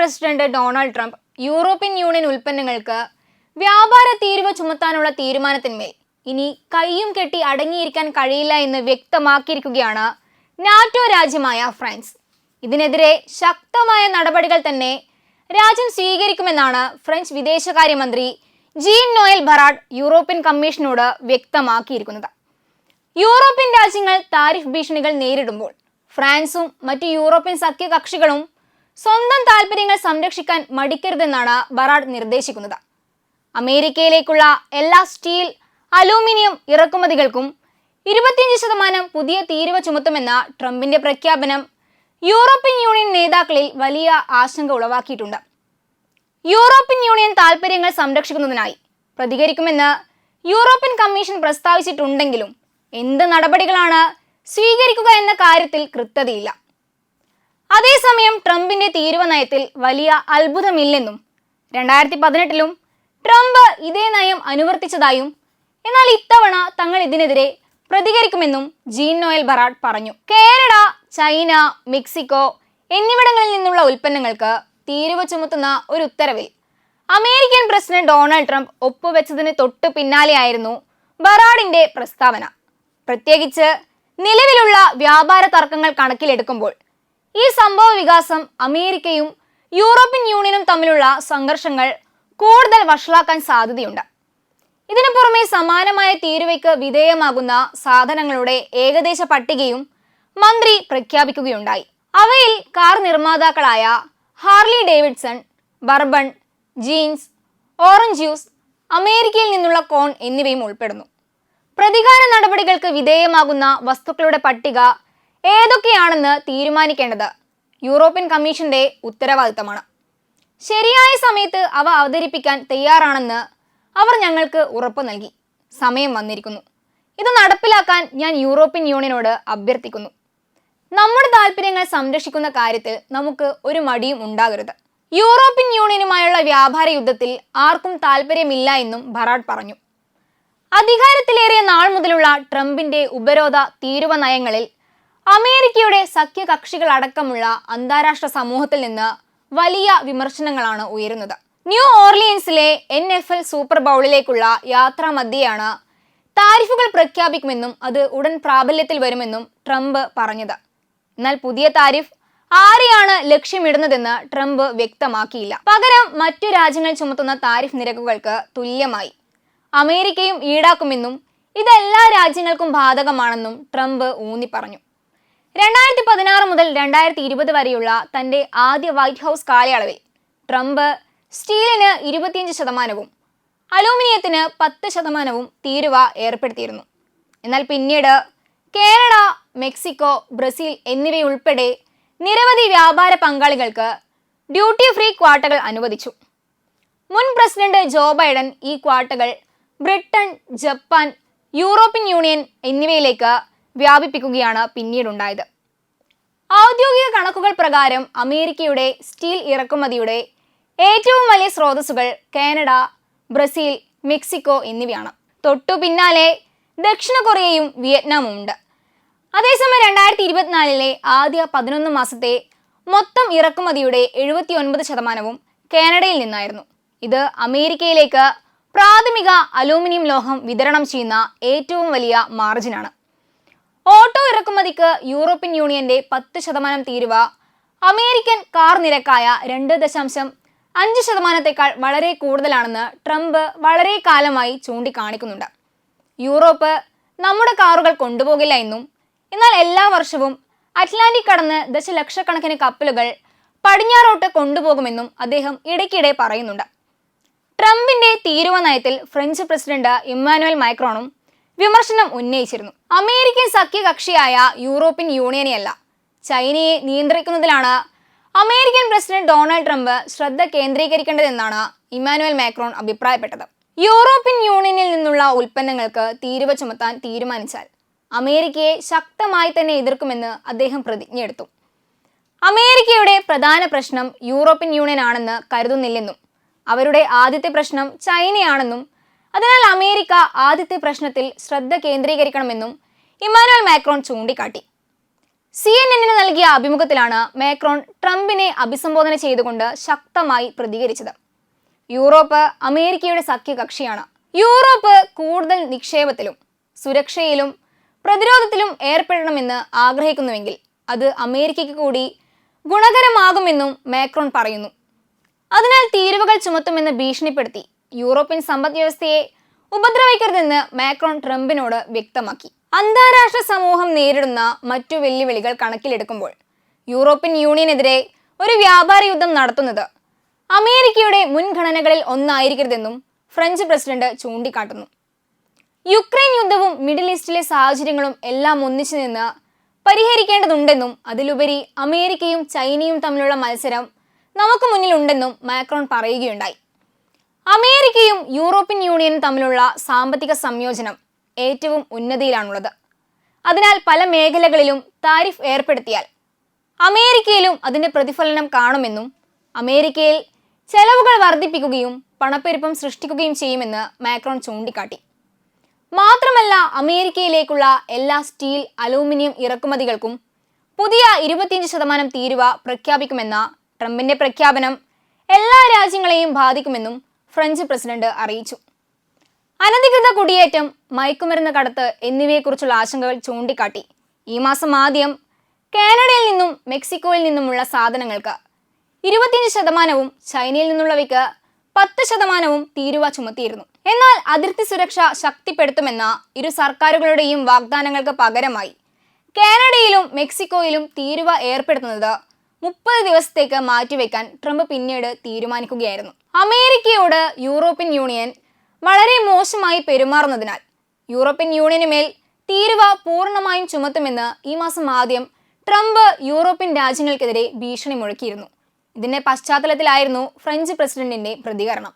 President Donald Trump European Union ഉൽപ്പന്നങ്ങൾക്ക് വ്യാപാര തീരുവ ചുമത്താനുള്ള തീരുമാനത്തിന്മേൽ ഇനി കൈയും കെട്ടി അടങ്ങിയിരിക്കാൻ കഴിയില്ല എന്ന് വ്യക്തമാക്കിയിരിക്കുകയാണ് നാറ്റോ രാജ്യമായ ഫ്രാൻസ്. ഇതിനെതിരെ ശക്തമായ നടപടികൾ തന്നെ രാജ്യം സ്വീകരിക്കുമെന്നാണ് ഫ്രഞ്ച് വിദേശകാര്യമന്ത്രി ജീൻ നോയൽ ബറാഡ് യൂറോപ്യൻ കമ്മീഷനോട് വ്യക്തമാക്കിയിരിക്കുന്നത്. യൂറോപ്യൻ രാജ്യങ്ങൾ താരിഫ് ഭീഷണികൾ നേരിടുമ്പോൾ ഫ്രാൻസും മറ്റ് യൂറോപ്യൻ സഖ്യകക്ഷികളും സ്വന്തം താല്പര്യങ്ങൾ സംരക്ഷിക്കാൻ മടിക്കരുതെന്നാണ് ബറാഡ് നിർദ്ദേശിക്കുന്നത്. അമേരിക്കയിലേക്കുള്ള എല്ലാ സ്റ്റീൽ അലൂമിനിയം ഇറക്കുമതികൾക്കും ഇരുപത്തിയഞ്ച് ശതമാനം പുതിയ തീരുവ ചുമത്തുമെന്ന ട്രംപിന്റെ പ്രഖ്യാപനം യൂറോപ്യൻ യൂണിയൻ നേതാക്കളിൽ വലിയ ആശങ്ക ഉളവാക്കിയിട്ടുണ്ട്. യൂറോപ്യൻ യൂണിയൻ താൽപ്പര്യങ്ങൾ സംരക്ഷിക്കുന്നതിനായി പ്രതികരിക്കുമെന്ന് യൂറോപ്യൻ കമ്മീഷൻ പ്രസ്താവിച്ചിട്ടുണ്ടെങ്കിലും എന്ത് നടപടികളാണ് സ്വീകരിക്കുക എന്ന കാര്യത്തിൽ കൃത്യതയില്ല. അതേസമയം ട്രംപിന്റെ തീരുവ നയത്തിൽ വലിയ അത്ഭുതമില്ലെന്നും രണ്ടായിരത്തി പതിനെട്ടിലും ട്രംപ് ഇതേ നയം അനുവർത്തിച്ചതായും എന്നാൽ ഇത്തവണ തങ്ങൾ ഇതിനെതിരെ പ്രതികരിക്കുമെന്നും ജീൻ നോയൽ ബറാഡ് പറഞ്ഞു. കാനഡ ചൈന മെക്സിക്കോ എന്നിവിടങ്ങളിൽ നിന്നുള്ള ഉൽപ്പന്നങ്ങൾക്ക് തീരുവ ചുമത്തുന്ന ഒരു ഉത്തരവിൽ അമേരിക്കൻ പ്രസിഡന്റ് ഡൊണാൾഡ് ട്രംപ് ഒപ്പുവെച്ചതിന് തൊട്ടു പിന്നാലെയായിരുന്നു ബറാഡിന്റെ പ്രസ്താവന. പ്രത്യേകിച്ച് നിലവിലുള്ള വ്യാപാര തർക്കങ്ങൾ കണക്കിലെടുക്കുമ്പോൾ ഈ സംഭവ വികാസം അമേരിക്കയും യൂറോപ്യൻ യൂണിയനും തമ്മിലുള്ള സംഘർഷങ്ങൾ കൂടുതൽ വഷളാക്കാൻ സാധ്യതയുണ്ട്. ഇതിനു പുറമെ സമാനമായ തീരുവയ്ക്ക് വിധേയമാകുന്ന സാധനങ്ങളുടെ ഏകദേശ പട്ടികയും മന്ത്രി പ്രഖ്യാപിക്കുകയുണ്ടായി. അവയിൽ car നിർമ്മാതാക്കളായ Harley Davidson bourbon jeans orange juice അമേരിക്കയിൽ നിന്നുള്ള കോൺ എന്നിവയും ഉൾപ്പെടുന്നു. പ്രതികാര നടപടികൾക്ക് വിധേയമാകുന്ന വസ്തുക്കളുടെ പട്ടിക ഏതൊക്കെയാണെന്ന് തീരുമാനിക്കേണ്ടത് യൂറോപ്യൻ കമ്മീഷന്റെ ഉത്തരവാദിത്തമാണ്. ശരിയായ സമയത്ത് അവ അവതരിപ്പിക്കാൻ തയ്യാറാണെന്ന് അവർ ഞങ്ങൾക്ക് ഉറപ്പ് നൽകി. സമയം വന്നിരിക്കുന്നു. ഇത് നടപ്പിലാക്കാൻ ഞാൻ യൂറോപ്യൻ യൂണിയനോട് അഭ്യർത്ഥിക്കുന്നു. നമ്മുടെ താല്പര്യങ്ങൾ സംരക്ഷിക്കുന്ന കാര്യത്തിൽ നമുക്ക് ഒരു മടിയും ഉണ്ടാകരുത്. യൂറോപ്യൻ യൂണിയനുമായുള്ള വ്യാപാര യുദ്ധത്തിൽ ആർക്കും താല്പര്യമില്ല എന്നും ബറാഡ് പറഞ്ഞു. അധികാരത്തിലേറിയ നാൾ മുതലുള്ള ട്രംപിന്റെ ഉപരോധ തീരുവ നയങ്ങളിൽ അമേരിക്കയുടെ സഖ്യകക്ഷികൾ അടക്കമുള്ള അന്താരാഷ്ട്ര സമൂഹത്തിൽ നിന്ന് വലിയ വിമർശനങ്ങളാണ് ഉയരുന്നത്. ന്യൂ ഓർലിയൻസിലെ എൻ എഫ് എൽ സൂപ്പർ ബൗളിലേക്കുള്ള യാത്രാ മധ്യയാണ് താരിഫുകൾ പ്രഖ്യാപിക്കുമെന്നും അത് ഉടൻ പ്രാബല്യത്തിൽ വരുമെന്നും ട്രംപ് പറഞ്ഞത്. എന്നാൽ പുതിയ താരിഫ് ആരെയാണ് ലക്ഷ്യമിടുന്നതെന്ന് ട്രംപ് വ്യക്തമാക്കിയില്ല. പകരം മറ്റു രാജ്യങ്ങൾ ചുമത്തുന്ന താരിഫ് നിരക്കുകൾക്ക് തുല്യമായി. അമേരിക്കയും ഈടാക്കുമെന്നും ഇത് എല്ലാ രാജ്യങ്ങൾക്കും ബാധകമാണെന്നും ട്രംപ് ഊന്നി പറഞ്ഞു രണ്ടായിരത്തി പതിനാറ് മുതൽ രണ്ടായിരത്തി ഇരുപത് വരെയുള്ള തന്റെ ആദ്യ വൈറ്റ് ഹൗസ് കാലയളവിൽ ട്രംപ് സ്റ്റീലിന് ഇരുപത്തിയഞ്ച് ശതമാനവും അലൂമിനിയത്തിന് പത്ത് ശതമാനവും തീരുവ ഏർപ്പെടുത്തിയിരുന്നു. എന്നാൽ പിന്നീട് കേരള മെക്സിക്കോ ബ്രസീൽ എന്നിവയുൾപ്പെടെ നിരവധി വ്യാപാര പങ്കാളികൾക്ക് ഡ്യൂട്ടി ഫ്രീ ക്വാട്ടകൾ അനുവദിച്ചു. മുൻ പ്രസിഡന്റ് ജോ ബൈഡൻ ഈ ക്വാട്ടകൾ ബ്രിട്ടൻ ജപ്പാൻ യൂറോപ്യൻ യൂണിയൻ എന്നിവയിലേക്ക് വ്യാപിപ്പിക്കുകയാണ് പിന്നീടുണ്ടായത്. ഔദ്യോഗിക കണക്കുകൾ പ്രകാരം അമേരിക്കയുടെ സ്റ്റീൽ ഇറക്കുമതിയുടെ ഏറ്റവും വലിയ സ്രോതസ്സുകൾ കാനഡ ബ്രസീൽ മെക്സിക്കോ എന്നിവയാണ്. തൊട്ടു പിന്നാലെ ദക്ഷിണ കൊറിയയും വിയറ്റ്നാമും ഉണ്ട്. അതേസമയം രണ്ടായിരത്തി ഇരുപത്തിനാലിലെ ആദ്യ പതിനൊന്ന് മാസത്തെ മൊത്തം ഇറക്കുമതിയുടെ എഴുപത്തി ഒൻപത് ശതമാനവും കാനഡയിൽ നിന്നായിരുന്നു. ഇത് അമേരിക്കയിലേക്ക് പ്രാഥമിക അലൂമിനിയം ലോഹം വിതരണം ചെയ്യുന്ന ഏറ്റവും വലിയ മാർജിനാണ് ഓട്ടോ ഇറക്കുമതിക്ക് യൂറോപ്യൻ യൂണിയന്റെ പത്ത് ശതമാനം തീരുവ അമേരിക്കൻ കാർ നിരക്കായ രണ്ട് ദശാംശം അഞ്ച് ശതമാനത്തേക്കാൾ വളരെ കൂടുതലാണെന്ന് ട്രംപ് വളരെ കാലമായി ചൂണ്ടിക്കാണിക്കുന്നുണ്ട്. യൂറോപ്പ് നമ്മുടെ കാറുകൾ കൊണ്ടുപോകില്ല എന്നും എന്നാൽ എല്ലാ വർഷവും അറ്റ്ലാന്റിക് കടന്ന് ദശലക്ഷക്കണക്കിന് കപ്പലുകൾ പടിഞ്ഞാറോട്ട് കൊണ്ടുപോകുമെന്നും അദ്ദേഹം ഇടയ്ക്കിടെ പറയുന്നുണ്ട്. ട്രംപിന്റെ തീരുവ നയത്തിൽ ഫ്രഞ്ച് പ്രസിഡന്റ് ഇമ്മാനുവൽ മൈക്രോണും വിമർശനം ഉന്നയിച്ചിരുന്നു. അമേരിക്കൻ സഖ്യകക്ഷിയായ യൂറോപ്യൻ യൂണിയനെയല്ല ചൈനയെ നിയന്ത്രിക്കുന്നതിലാണ് അമേരിക്കൻ പ്രസിഡന്റ് ഡൊണാൾഡ് ട്രംപ് ശ്രദ്ധ കേന്ദ്രീകരിക്കേണ്ടതെന്നാണ് ഇമ്മാനുവൽ മാക്രോൺ അഭിപ്രായപ്പെട്ടത്. യൂറോപ്യൻ യൂണിയനിൽ നിന്നുള്ള ഉൽപ്പന്നങ്ങൾക്ക് തീരുവ ചുമത്താൻ തീരുമാനിച്ചാൽ അമേരിക്കയെ ശക്തമായി തന്നെ എതിർക്കുമെന്ന് അദ്ദേഹം പ്രതിജ്ഞയെടുത്തു. അമേരിക്കയുടെ പ്രധാന പ്രശ്നം യൂറോപ്യൻ യൂണിയൻ ആണെന്ന് കരുതുന്നില്ലെന്നും അവരുടെ ആദ്യത്തെ പ്രശ്നം ചൈനയാണെന്നും അതിനാൽ അമേരിക്ക ആദ്യത്തെ പ്രശ്നത്തിൽ ശ്രദ്ധ കേന്ദ്രീകരിക്കണമെന്നും ഇമ്മാനുവൽ മാക്രോൺ ചൂണ്ടിക്കാട്ടി. സി എൻ എന്നിന് നൽകിയ അഭിമുഖത്തിലാണ് മാക്രോൺ ട്രംപിനെ അഭിസംബോധന ചെയ്തുകൊണ്ട് ശക്തമായി പ്രതികരിച്ചത്. യൂറോപ്പ് അമേരിക്കയുടെ സഖ്യകക്ഷിയാണ്. യൂറോപ്പ് കൂടുതൽ നിക്ഷേപത്തിലും സുരക്ഷയിലും പ്രതിരോധത്തിലും ഏർപ്പെടണമെന്ന് ആഗ്രഹിക്കുന്നുവെങ്കിൽ അത് അമേരിക്കയ്ക്ക് കൂടി ഗുണകരമാകുമെന്നും മാക്രോൺ പറയുന്നു. അതിനാൽ തീരുവകൾ ചുമത്തുമെന്ന് ഭീഷണിപ്പെടുത്തി യൂറോപ്യൻ സമ്പദ് വ്യവസ്ഥയെ ഉപദ്രവിക്കരുതെന്ന് മാക്രോൺ ട്രംപിനോട് വ്യക്തമാക്കി. അന്താരാഷ്ട്ര സമൂഹം നേരിടുന്ന മറ്റു വെല്ലുവിളികൾ കണക്കിലെടുക്കുമ്പോൾ യൂറോപ്യൻ യൂണിയനെതിരെ ഒരു വ്യാപാര യുദ്ധം നടത്തുന്നത് അമേരിക്കയുടെ മുൻഗണനകളിൽ ഒന്നായിരിക്കരുതെന്നും ഫ്രഞ്ച് പ്രസിഡന്റ് ചൂണ്ടിക്കാട്ടുന്നു. യുക്രൈൻ യുദ്ധവും മിഡിൽ ഈസ്റ്റിലെ സാഹചര്യങ്ങളും എല്ലാം ഒന്നിച്ചു നിന്ന് പരിഹരിക്കേണ്ടതുണ്ടെന്നും അതിലുപരി അമേരിക്കയും ചൈനയും തമ്മിലുള്ള മത്സരം നമുക്ക് മുന്നിലുണ്ടെന്നും മാക്രോൺ പറയുകയുണ്ടായി. അമേരിക്കയും യൂറോപ്യൻ യൂണിയനും തമ്മിലുള്ള സാമ്പത്തിക സംയോജനം ഏറ്റവും ഉന്നതിയിലാണുള്ളത്. അതിനാൽ പല മേഖലകളിലും താരിഫ് ഏർപ്പെടുത്തിയാൽ അമേരിക്കയിലും അതിന്റെ പ്രതിഫലനം കാണുമെന്നും അമേരിക്കയിൽ ചെലവുകൾ വർദ്ധിപ്പിക്കുകയും പണപ്പെരുപ്പം സൃഷ്ടിക്കുകയും ചെയ്യുമെന്ന് മാക്രോൺ ചൂണ്ടിക്കാട്ടി. മാത്രമല്ല അമേരിക്കയിലേക്കുള്ള എല്ലാ സ്റ്റീൽ അലൂമിനിയം ഇറക്കുമതികൾക്കും പുതിയ ഇരുപത്തിയഞ്ച് ശതമാനം തീരുവ പ്രഖ്യാപിക്കുമെന്ന ട്രംപിന്റെ പ്രഖ്യാപനം എല്ലാ രാജ്യങ്ങളെയും ബാധിക്കുമെന്നും ഫ്രഞ്ച് പ്രസിഡന്റ് അറിയിച്ചു. അനധികൃത കുടിയേറ്റം മയക്കുമരുന്ന് കടത്ത് എന്നിവയെക്കുറിച്ചുള്ള ആശങ്കകൾ ചൂണ്ടിക്കാട്ടി. ഈ മാസം ആദ്യം കാനഡയിൽ നിന്നും മെക്സിക്കോയിൽ നിന്നുമുള്ള സാധനങ്ങൾക്ക് ഇരുപത്തിയഞ്ച് ശതമാനവും ചൈനയിൽ നിന്നുള്ളവയ്ക്ക് പത്ത് ശതമാനവും തീരുവ ചുമത്തിയിരുന്നു. എന്നാൽ അതിർത്തി സുരക്ഷ ശക്തിപ്പെടുത്തുമെന്ന ഇരു സർക്കാരുകളുടെയും വാഗ്ദാനങ്ങൾക്ക് പകരമായി കാനഡയിലും മെക്സിക്കോയിലും തീരുവ ഏർപ്പെടുത്തുന്നത് മുപ്പത് ദിവസത്തേക്ക് മാറ്റിവെക്കാൻ ട്രംപ് പിന്നീട് തീരുമാനിക്കുകയായിരുന്നു. അമേരിക്കയോട് യൂറോപ്യൻ യൂണിയൻ വളരെ മോശമായി പെരുമാറുന്നതിനാൽ യൂറോപ്യൻ യൂണിയന് മേൽ തീരുവ പൂർണമായും ചുമത്തുമെന്ന് ഈ മാസം ആദ്യം ട്രംപ് യൂറോപ്യൻ രാജ്യങ്ങൾക്കെതിരെ ഭീഷണി മുഴക്കിയിരുന്നു. ഇതിന്റെ പശ്ചാത്തലത്തിലായിരുന്നു ഫ്രഞ്ച് പ്രസിഡന്റിന്റെ പ്രതികരണം.